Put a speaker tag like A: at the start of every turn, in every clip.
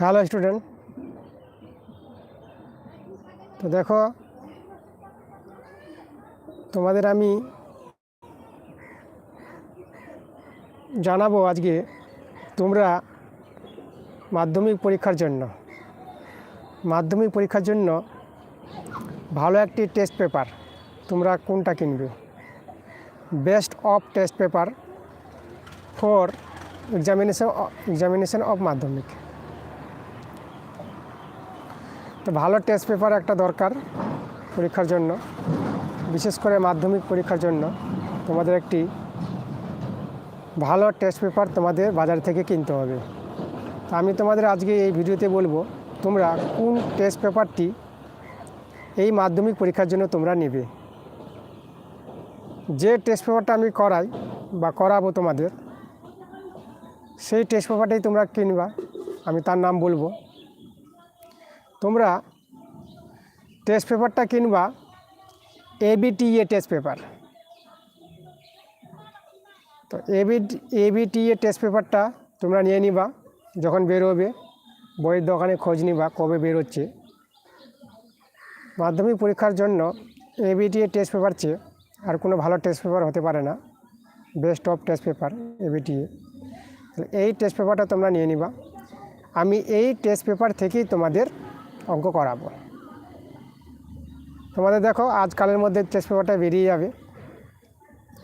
A: Hello student. তো দেখো, তোমাদের আমি জানাব আজকে তোমরা মাধ্যমিক পরীক্ষার জন্য। মাধ্যমিক পরীক্ষার জন্য ভালো একটি টেস্ট পেপার তোমরা কোনটা কিনবে? Best of test paper for examination examination of Madhyamik. তো ভালো টেস্ট পেপার একটা দরকার পরীক্ষার জন্য, বিশেষ করে মাধ্যমিক পরীক্ষার জন্য। তোমাদের একটি ভালো টেস্ট পেপার তোমাদের বাজার থেকে কিনতে হবে। আমি তোমাদের আজকে এই ভিডিওতে বলব, তোমরা কোন টেস্ট পেপারটি এই মাধ্যমিক পরীক্ষার জন্য তোমরা নেবে। যে টেস্ট পেপারটা আমি করাই বা করাবো তোমাদের, সেই টেস্ট পেপারটাই তোমরা কিনবা, আমি তার নাম বলব। তোমরা টেস্ট পেপারটা কিনবা এবিটিএ টেস্ট পেপার তো এবি এবিটিএ টেস্ট পেপারটা তোমরা নিয়ে নিবা, যখন বেরোবে, বইয়ের দোকানে খোঁজ নিবা, কবে বেরোচ্ছে। মাধ্যমিক পরীক্ষার জন্য এবিটিএ টেস্ট পেপার চেয়ে আর কোনো ভালো টেস্ট পেপার হতে পারে না। Best of test paper ABTA এই টেস্ট পেপারটা তোমরা নিয়ে নিবা। আমি এই টেস্ট পেপার থেকেই তোমাদের অঙ্ক করাবো। তোমাদের দেখো, আজকালের মধ্যে টেস্ট পেপারটা বেরিয়ে যাবে।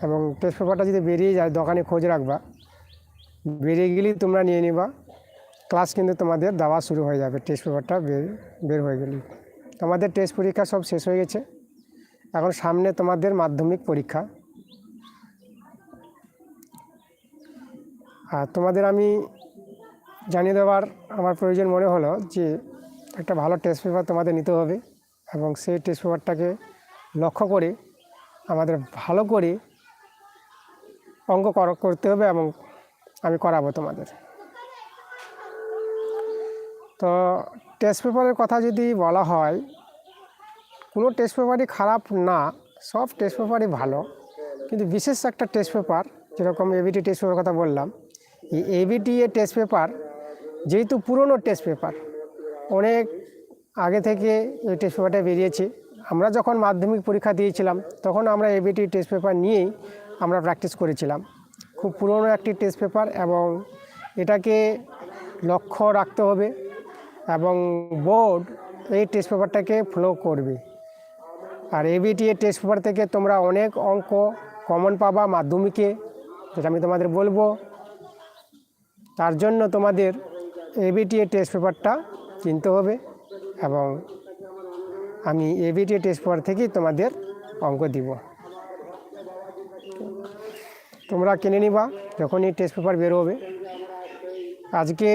A: এবং টেস্ট পেপারটা যদি বেরিয়ে যায়, দোকানে খোঁজ রাখবা। বেরিয়ে গেলেই তোমরা নিয়ে নিবা। ক্লাস কিন্তু তোমাদের দেওয়া শুরু হয়ে যাবে টেস্ট পেপারটা বের বের হয়ে গেলেই। তোমাদের টেস্ট পরীক্ষা সব শেষ হয়ে গেছে। এখন সামনে তোমাদের মাধ্যমিক পরীক্ষা। আর তোমাদের আমি জানিয়ে দেওয়ার আমার প্রয়োজন মনে হলো যে একটা ভালো টেস্ট পেপার তোমাদের নিতে হবে এবং সেই টেস্ট পেপারটাকে লক্ষ্য করে আমাদের ভালো করে অঙ্ক কর- করতে হবে এবং আমি করাবো তোমাদের। তো টেস্ট পেপারের কথা যদি বলা হয়, কোনো টেস্ট পেপারই খারাপ না, সব টেস্ট পেপারই ভালো। কিন্তু বিশেষ একটা টেস্ট পেপার যেরকম এবিটি টেস্ট পেপার কথা বললাম, এই এবিটি এ টেস্ট পেপার যেহেতু পুরনো টেস্ট পেপার অনেক আগে থেকে এই টেস্ট পেপারটা বেরিয়েছে। আমরা যখন মাধ্যমিক পরীক্ষা দিয়েছিলাম, তখন আমরা এবিটি টেস্ট পেপার নিয়েই আমরা প্র্যাকটিস করেছিলাম। খুব পুরনো একটি টেস্ট পেপার এবং এটাকে লক্ষ্য রাখতে হবে এবং বোর্ড এই টেস্ট পেপারটাকে ফলো করবে। আর এবিটি এর টেস্ট পেপার থেকে তোমরা অনেক অঙ্ক কমন পাবা মাধ্যমিকে, যেটা আমি তোমাদের বলব। তার জন্য তোমাদের এবিটি এর টেস্ট পেপারটা কিনতে হবে এবং আমি এবিটি টেস্ট পেপার থেকেই তোমাদের অঙ্ক দিব। তোমরা কিনে নিবা, যখনই টেস্ট পেপার বেরোবে আজকে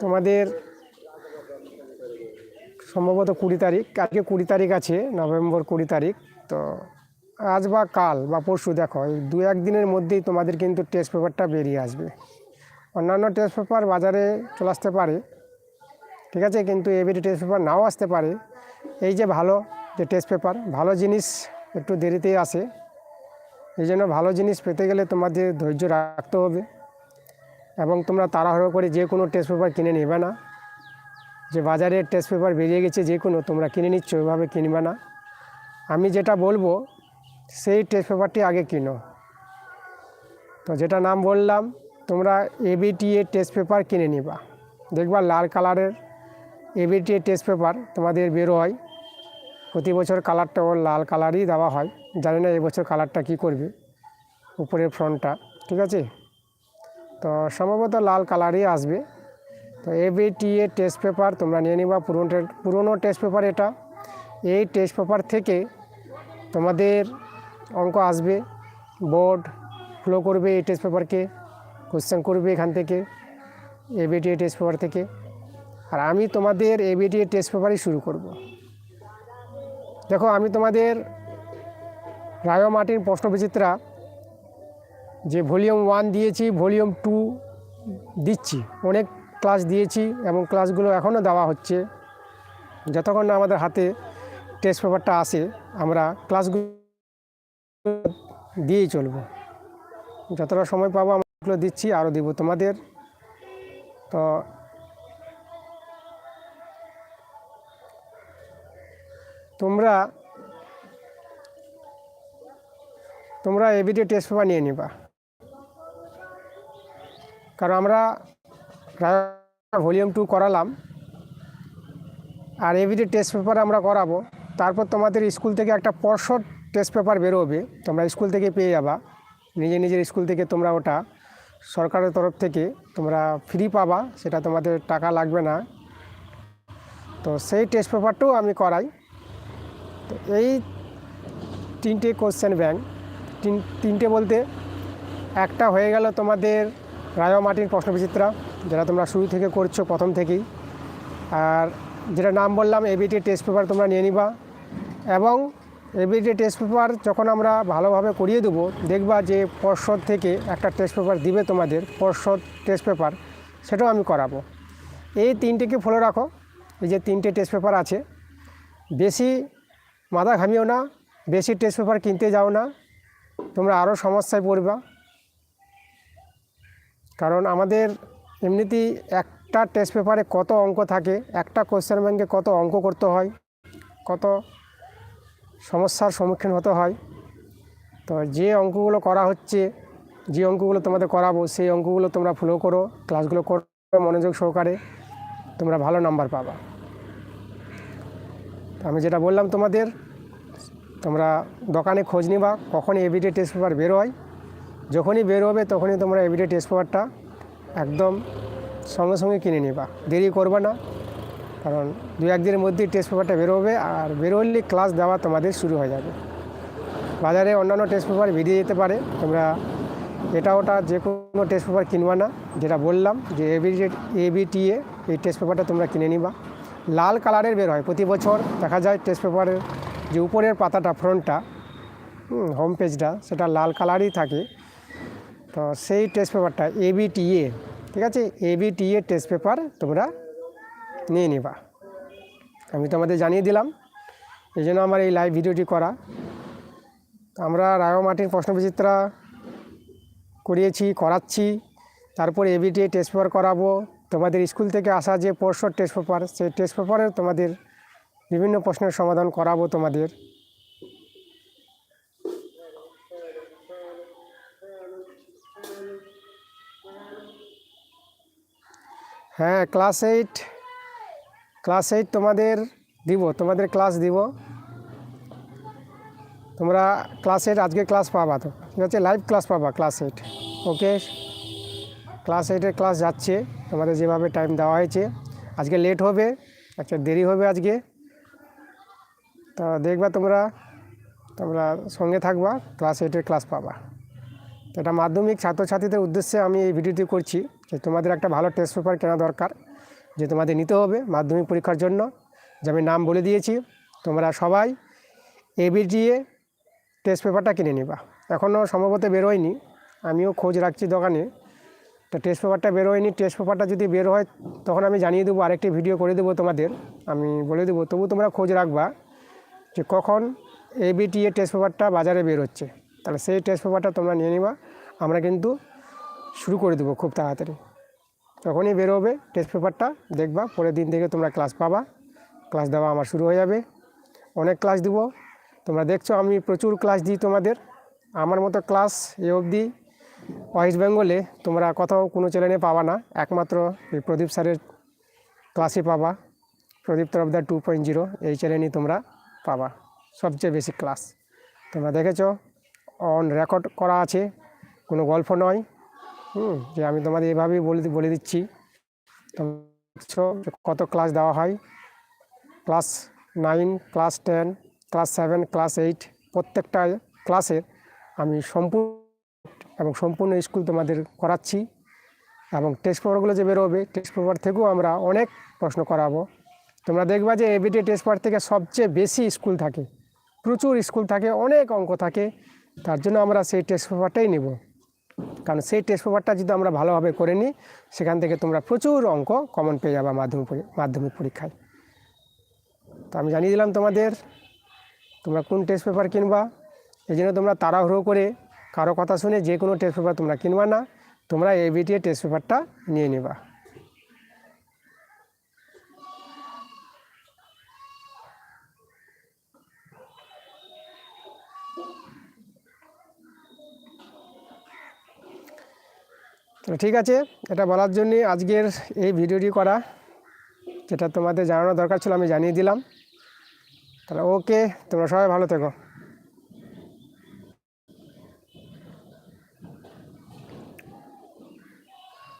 A: তোমাদের সম্ভবত কুড়ি তারিখ আজকে কুড়ি তারিখ আছে, নভেম্বর কুড়ি তারিখ, তো আজ বা কাল বা পরশু দেখো দু এক দিনের মধ্যেই তোমাদের কিন্তু টেস্ট পেপারটা বেরিয়ে আসবে। অন্যান্য টেস্ট পেপার বাজারে চলে আসতে পারে ঠিক আছে? কিন্তু এবিটি টেস্ট পেপার নাও আসতে পারে। এই যে ভালো যে টেস্ট পেপার ভালো জিনিস একটু দেরিতেই আসে। এই জন্য ভালো জিনিস পেতে গেলে তোমাদের ধৈর্য রাখতে হবে। এবং তোমরা তাড়াহুড়ো করে যে কোনো টেস্ট পেপার কিনে নেবে না। যে বাজারে টেস্ট পেপার বেরিয়ে গেছে যে কোনো, তোমরা কিনে নিচ্ছ, ওইভাবে কিনবে না। আমি যেটা বলব, সেই টেস্ট পেপারটি আগে কিনো। তো যেটা নাম বললাম, তোমরা এবিটিএ টেস্ট পেপার কিনে নিবা। দেখবা লাল কালারের এবিটিএ টেস্ট পেপার তোমাদের বেরো হয়। প্রতি বছর কালারটা ওর লাল কালারই দেওয়া হয়। জানি না এবছর কালারটা কী করবে উপরের ফ্রন্টটা ঠিক আছে? তো সম্ভবত লাল কালারই আসবে। তো এবিটি এ টেস্ট পেপার তোমরা নিয়ে নিবা। পুরনো পুরনো টেস্ট পেপার এটা। এই টেস্ট পেপার থেকে তোমাদের অঙ্ক আসবে। বোর্ড ফ্লো করবে এই টেস্ট পেপারকে কোশ্চেন করবে এখান থেকে। এবিটিএ টেস্ট পেপার থেকে। আর আমি তোমাদের এবিটিএ টেস্ট পেপারই শুরু করব। দেখো, আমি তোমাদের রায় মার্টিন প্রশ্নবিচিত্রা যে ভলিউম ওয়ান দিয়েছি, ভলিউম টু দিচ্ছি, অনেক ক্লাস দিয়েছি এবং ক্লাসগুলো এখনও দেওয়া হচ্ছে। যতক্ষণ না আমাদের হাতে টেস্ট পেপারটা আসে, আমরা ক্লাসগুলো দিয়েই চলবো। যতটা সময় পাবো, আমরা দিচ্ছি, আরও দিব তোমাদের। তো তোমরা তোমরা এবিডি টেস্ট পেপার নিয়ে নিবা। কারণ আমরা ভলিউম টু করালাম, আর এবিডি টেস্ট পেপার আমরা করাবো। তারপর তোমাদের স্কুল থেকে একটা পর্ষদ টেস্ট পেপার বেরোবে, তোমরা স্কুল থেকে পেয়ে যাবা। নিজের নিজের স্কুল থেকে তোমরা ওটা সরকারের তরফ থেকে তোমরা ফ্রি পাবা, সেটা তোমাদের টাকা লাগবে না। তো সেই টেস্ট পেপারটাও আমি করাই। তো এই তিনটে কোশ্চেন ব্যাংক তিন, তিনটে বলতে একটা হয়ে গেল তোমাদের রায় মাটির প্রশ্নবিচিত্রা, যেটা তোমরা শুরু থেকে করছ প্রথম থেকেই। আর যেটা নাম বললাম এবিটি টেস্ট পেপার তোমরা নিয়ে নিবা। এবং এবিটি টেস্ট পেপার যখন আমরা ভালোভাবে করিয়ে দেবো, দেখবা যে পর্ষদ থেকে একটা টেস্ট পেপার দিবে তোমাদের, পর্ষদ টেস্ট পেপার সেটাও আমি করাবো। এই তিনটেকে ফলো রাখো। এই যে তিনটে টেস্ট পেপার আছে, বেশি মাথা ঘামিও না, বেশি টেস্ট পেপার কিনতে যাও না, তোমরা আরও সমস্যায় পড়বা। কারণ আমাদের এমনিতেই একটা টেস্ট পেপারে কত অঙ্ক থাকে, একটা কোশ্চেন ব্যাংকে কত অঙ্ক করতে হয়, কত সমস্যার সম্মুখীন হতে হয়। তো যে অঙ্কগুলো করা হচ্ছে, যে অঙ্কগুলো তোমাদের করাবো, সেই অঙ্কগুলো তোমরা ফলো করো ক্লাসগুলো করো, মনোযোগ সহকারে তোমরা ভালো নাম্বার পাবা। আমি যেটা বললাম তোমাদের, তোমরা দোকানে খোঁজ নিবা কখন এভিডে টেস্ট পেপার বেরোয় যখনই বের হবে তখনই তোমরা এভিডে টেস্ট পেপারটা একদম সঙ্গে সঙ্গে কিনে নিবা। দেরি করবে না, কারণ দু একদিনের মধ্যেই টেস্ট পেপারটা বেরোবে আর বেরোলে ক্লাস দেওয়া তোমাদের শুরু হয়ে যাবে। বাজারে অন্যান্য টেস্ট পেপার বেরিয়ে যেতে পারে, তোমরা এটা ওটা যে কোনো টেস্ট পেপার কিনবা না। যেটা বললাম যে এবিডি এবিটিএ এই টেস্ট পেপারটা তোমরা কিনে নিবা। লাল কালারের বের হয়। প্রতি বছর দেখা যায় টেস্ট পেপারের যে উপরের পাতাটা ফ্রন্টটা হোম পেজটা সেটা লাল কালারই থাকে। তো সেই টেস্ট পেপারটা এবিটিএ ঠিক আছে? এবিটিএ টেস্ট পেপার তোমরা নিয়ে নিবা। আমি তোমাদের জানিয়ে দিলাম, এই জন্য আমার এই লাইভ ভিডিওটি করা। আমরা রায় মাটির প্রশ্নবিচিত্রা করিয়েছি, করাচ্ছি। তারপর এবিটিএ টেস্ট পেপার করাবো। তোমাদের স্কুল থেকে আসা যে পরশোর টেস্ট পেপার সেই টেস্ট পেপারে তোমাদের বিভিন্ন প্রশ্নের সমাধান করাবো তোমাদের। হ্যাঁ ক্লাস এইট ক্লাস এইট তোমাদের দিব, তোমাদের ক্লাস দিব। তোমরা ক্লাস এইট আজকে ক্লাস পাবা তো। ঠিক আছে লাইভ ক্লাস পাবা ক্লাস এইট ওকে ক্লাস এইটের ক্লাস যাচ্ছে, তোমাদের যেভাবে টাইম দেওয়া হয়েছে। আজকে লেট হবে আচ্ছা দেরি হবে আজকে। তা দেখবা তোমরা তোমরা সঙ্গে থাকবা, ক্লাস এইটের ক্লাস পাবা। তো এটা মাধ্যমিক ছাত্রছাত্রীদের উদ্দেশ্যে আমি এই ভিডিওটি করছি, যে তোমাদের একটা ভালো টেস্ট পেপার কেনা দরকার, যে তোমাদের নিতে হবে মাধ্যমিক পরীক্ষার জন্য। যে আমি নাম বলে দিয়েছি, তোমরা সবাই এ এবিজিএ টেস্ট পেপারটা কিনে নিবা। এখনও সম্ভবত বেরোয়নি, আমিও খোঁজ রাখছি দোকানে। তো টেস্ট পেপারটা বেরোয়নি টেস্ট পেপারটা যদি বের হয়, তখন আমি জানিয়ে দেবো, আরেকটি ভিডিও করে দেবো তোমাদের। আমি বলে দেবো, তবু তোমরা খোঁজ রাখবা যে কখন এবিটিএ টেস্ট পেপারটা বাজারে বের হচ্ছে। তাহলে সেই টেস্ট পেপারটা তোমরা নিয়ে নিবা। আমরা কিন্তু শুরু করে দেবো খুব তাড়াতাড়ি। যখনই বেরোবে টেস্ট পেপারটা দেখবা, পরের দিন থেকে তোমরা ক্লাস পাবা। ক্লাস দেওয়া আমার শুরু হয়ে যাবে। অনেক ক্লাস দিব। তোমরা দেখছ, আমি প্রচুর ক্লাস দিই তোমাদের। আমার মতো ক্লাস এ অবধি ওয়েস্ট বেঙ্গলে তোমরা কোথাও কোনো চ্যানেলে পাবা না। একমাত্র এই প্রদীপ স্যারের ক্লাসই পাবা। Pradip Tarafdar two point zero এই চ্যানেলই তোমরা পাবা। সবচেয়ে বেশি ক্লাস তোমরা দেখেছ অন রেকর্ড করা আছে, কোনো গল্প নয়। হুম, যে আমি তোমাদের এভাবেই বলে বলে দিচ্ছি। কত ক্লাস দেওয়া হয়। Class nine class ten class seven class eight প্রত্যেকটা ক্লাসের আমি সম্পূর্ণ এবং সম্পূর্ণ স্কুল তোমাদের করাচ্ছি এবং টেস্ট পেপারগুলো যে বেরোবে টেস্ট পেপার থেকেও আমরা অনেক প্রশ্ন করাবো। তোমরা দেখবা যে এবিটি টেস্ট পেপার থেকে সবচেয়ে বেশি স্কুল থাকে, প্রচুর স্কুল থাকে, অনেক অঙ্ক থাকে, তার জন্য আমরা সেই টেস্ট পেপারটাই নেব। কারণ সেই টেস্ট পেপারটা যদি আমরা ভালোভাবে করে নিই, সেখান থেকে তোমরা প্রচুর অঙ্ক কমন পেয়ে যাবা মাধ্যমিক মাধ্যমিক পরীক্ষায়। তো আমি জানিয়ে দিলাম তোমাদের, তোমরা কোন টেস্ট পেপার কিনবা, এই জন্য তোমরা তাড়াহুড়ো করে কারও কথা শুনে যে কোনো টেস্ট পেপার তোমরা কিনবা না, তোমরা এ বিটিএ টেস্ট পেপারটা নিয়ে নেবা। তো ঠিক আছে, এটা বলার জন্যে আজকের এই ভিডিওটি করা। যেটা তোমাদের জানানো দরকার ছিল আমি জানিয়ে দিলাম। তাহলে ওকে, তোমরা সবাই ভালো থেকো।